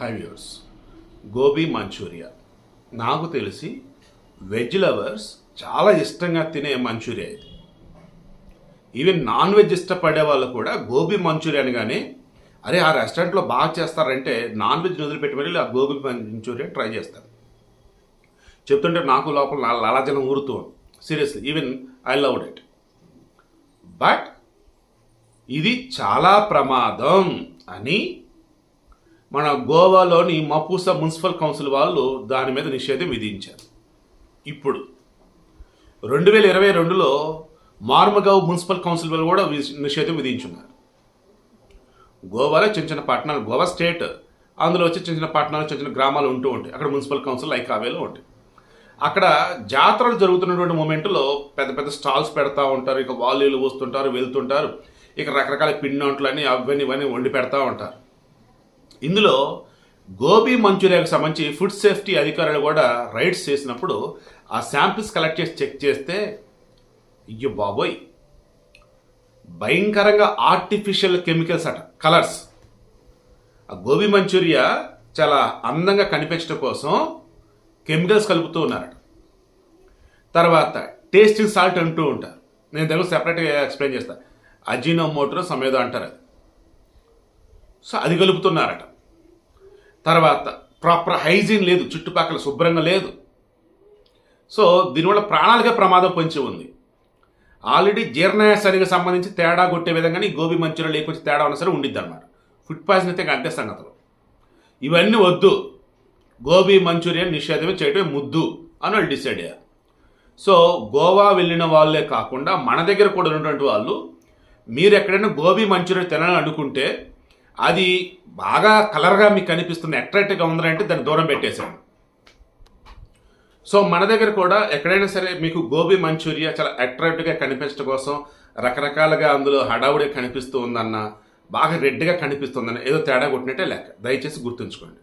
High viewers gobi Manchuria నాకు తెలిసి veg lovers చాలా ఇష్టంగా తినే మంచూరియా ఇది. ఈవెన్ నాన్ వెజ్ ఇష్టపడే వాళ్ళు కూడా గోబీ మంచూరియా కానీ అరే ఆ రెస్టారెంట్లో బాగా చేస్తారంటే నాన్ వెజ్ వదిలిపెట్టి వెళ్ళి ఆ గోబీ మంచూరియా ట్రై చేస్తారు. చెప్తుంటే నాకు లోపల లాలాజలం ఊరుతూ seriously even I love it but ఇది చాలా ప్రమాదం అని మన గోవాలోని మపూసా మున్సిపల్ కౌన్సిల్ వాళ్ళు దాని మీద నిషేధం విధించారు. ఇప్పుడు రెండు వేల ఇరవై రెండులో మార్మగావ్ మున్సిపల్ కౌన్సిల్ వాళ్ళు కూడా నిషేధం విధించున్నారు. గోవాలో చిన్న చిన్న పట్టణాలు గోవా స్టేట్ అందులో వచ్చి చిన్న చిన్న పట్టణాలు చిన్న చిన్న గ్రామాలు ఉంటూ ఉంటాయి. అక్కడ మున్సిపల్ కౌన్సిల్ ఐకావేలో ఉంటాయి. అక్కడ జాతరలు జరుగుతున్నటువంటి మూమెంట్లో పెద్ద పెద్ద స్టాల్స్ పెడతా ఉంటారు. ఇక వాలీలు వస్తుంటారు వెళ్తుంటారు. ఇక రకరకాల పిండి అని అవన్నీ ఇవన్నీ వండి పెడతా ఉంటారు. ఇందులో గోబీ మంచూరియాకి సంబంధించి ఫుడ్ సేఫ్టీ అధికారులు కూడా రైడ్స్ చేసినప్పుడు ఆ శాంపిల్స్ కలెక్ట్ చేసి చెక్ చేస్తే అయ్యో బాబోయ్ భయంకరంగా ఆర్టిఫిషియల్ కెమికల్స్ అట కలర్స్. ఆ గోబీ మంచూరియా చాలా అందంగా కనిపించడం కోసం కెమికల్స్ కలుపుతూ ఉన్నారట. తర్వాత టేస్టింగ్ సాల్ట్ అంటూ ఉంటారు నేను దగ్గర సెపరేట్గా ఎక్స్ప్లెయిన్ చేస్తాను అజీనో మోటో సమేదో అంటారు అది. సో అది కలుపుతున్నారట. తర్వాత ప్రాపర్ హైజీన్ లేదు చుట్టుపక్కల శుభ్రంగా లేదు. సో దీనివల్ల ప్రాణాలకే ప్రమాదం పొంచి ఉంది. ఆల్రెడీ జీర్ణాశయానికి సంబంధించి తేడా కొట్టే విధంగానే ఈ గోబీ మంచూరియా లేకపోతే తేడా ఉన్నా సరే ఉండిద్ది అనమాట ఫుడ్ పాయిజన్ అయితే ఇంకా అంతే సంగతులు. ఇవన్నీ వద్దు. గోబీ మంచూరియన్ నిషేధమే చేయటమే ముద్దు అని వాళ్ళు డిసైడ్ అయ్యారు. సో గోవా వెళ్ళిన వాళ్ళే కాకుండా మన దగ్గర కూడా ఉన్నటువంటి వాళ్ళు మీరు ఎక్కడైనా గోబీ మంచూరియా తినాలని అనుకుంటే అది బాగా కలర్గా మీకు కనిపిస్తుంది అట్రాక్టివ్గా ఉందంటే దాన్ని దూరం పెట్టేశాను. సో మన దగ్గర కూడా ఎక్కడైనా సరే మీకు గోబీ మంచూరియా చాలా అట్రాక్టివ్గా కనిపించడం కోసం రకరకాలుగా అందులో హడావుడి కనిపిస్తూ ఉందన్న బాగా రెడ్గా కనిపిస్తుందన్న ఏదో తేడా కొట్టినట్టే లెక్క. దయచేసి గుర్తుంచుకోండి.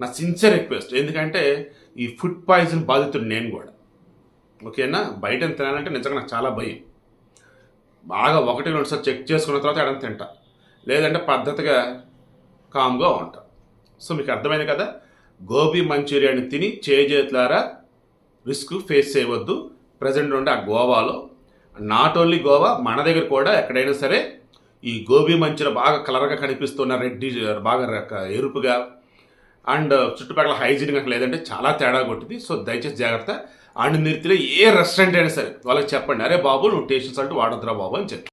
నా సిన్సియర్ రిక్వెస్ట్ ఎందుకంటే ఈ ఫుడ్ పాయిజన్ బాధితుడు నేను కూడా. ఓకేనా? బయట తినాలంటే నిజంగా నాకు చాలా భయం. బాగా ఒకటి రెండుసార్లు చెక్ చేసుకున్న తర్వాత ఎడం తింటా. లేదంటే పద్ధతిగా కామ్గా ఉంటాం. సో మీకు అర్థమైంది కదా? గోబీ మంచూరియాని తిని చేజేతులారా రిస్క్ ఫేస్ చేయవద్దు. ప్రజెంట్ ఉండే ఆ గోవాలో నాట్ ఓన్లీ గోవా మన దగ్గర కూడా ఎక్కడైనా సరే ఈ గోబీ మంచూరియా బాగా కలర్గా కనిపిస్తున్న రెడ్డి బాగా ఎరుపుగా అండ్ చుట్టుపక్కల హైజీన్గా లేదంటే చాలా తేడా కొట్టింది. సో దయచేసి జాగ్రత్త. అండ్ మీరు తినే ఏ రెస్టారెంట్ అయినా సరే వాళ్ళకి చెప్పండి అరే బాబు నువ్వు టేస్ట్ సాల్ట్ వాడద్దురా బాబు అని చెప్పి.